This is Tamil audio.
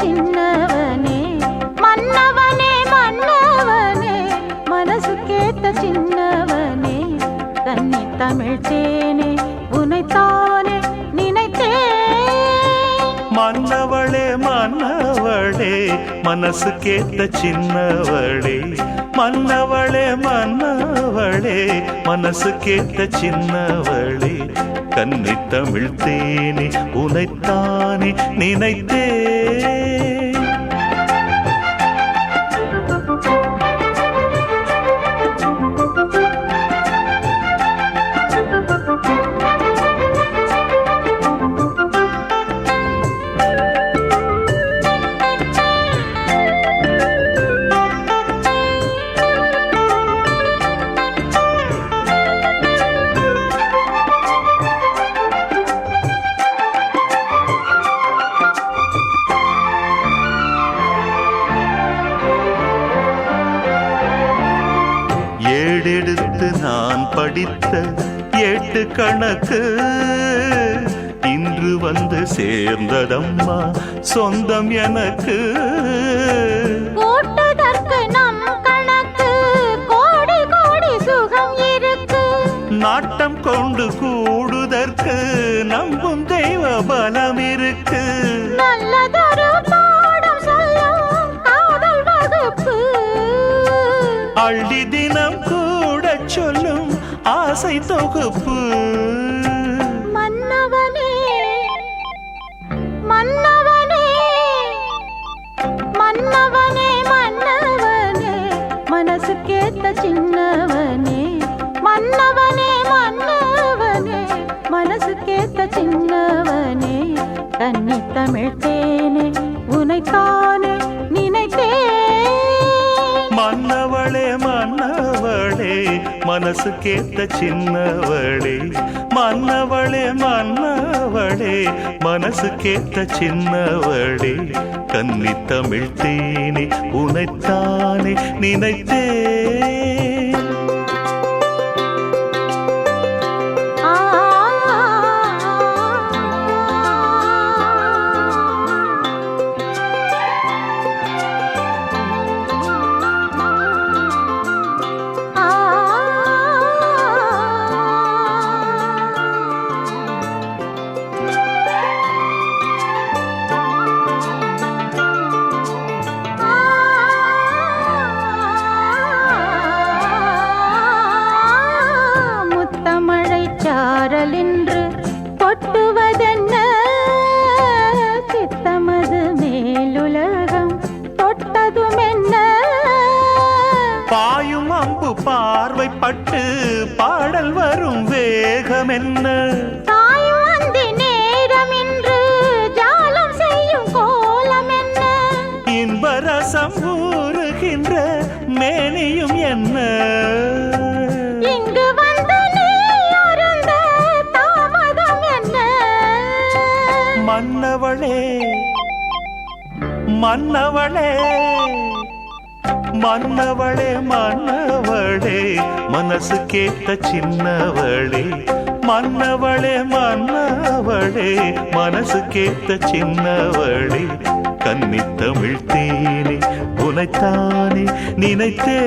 சின்னவனே மன்னவனே மன்னவனே மனசு கேட்ட சின்னவனே தண்ணி தமிழ் தேனே உனைத்தானே நினைத்தேன். மன்னவளே மன்னவளே மனசு கேட்ட சின்னவளே மன்னவளே மன்னவளே மனசு கேட்ட சின்னவளே. கன்னி தமிழ்த்தேனே உனைத்தானே நினைத்தேன். நான் படித்த எட்டு கணக்கு. இன்று வந்து சேர்ந்ததம்மா சொந்தம் எனக்கு. கூட்டுதற்கு நம் கணக்கு. கோடி கோடி சுகம் இருக்கு. நாட்டம் கொண்டு கூடுதற்கு நம்பும் தெய்வ பலம் இருக்கு. அள்ளி தினம் சொல்லும் ஆசை தொகுப்பு. மன்னவனே மன்னவனே மன்னவனே மன்னவனே மனசுக்கேத்த சின்னவனே. மன்னவனே மன்னவனே மனசுக்கேத்த சின்னவனே. கன்னி தமிழ் தேனே மனசு கேட்ட சின்னவளே மன்னவளே மன்னவளே மனசு கேட்ட சின்னவளே கன்னி தமிழ் தேனி உனைத்தானே நினைத்தே. சாரலின்று கொட்டுவதென்ன? சித்தமது மேலுலகம் தொட்டதுமென்ன? பாயும் அம்பு பார்வைப்பட்டு பாடல் வரும் வேகம் என்ன தாயும் அந்தி நேரமின்று ஜாலம் செய்யும் கோலம் என்ன இன்பரசம் ஊறுகின்ற மேனியும் என்ன? மன்னவளே மன்னவளே மன்னவளே மன்னவளே மனசு கேட்ட சின்னவளே மன்னவளே மன்னவளே மனசு கேட்ட சின்னவளே கன்னி தமிழ் தேனே உனைத்தானே நினைத்தே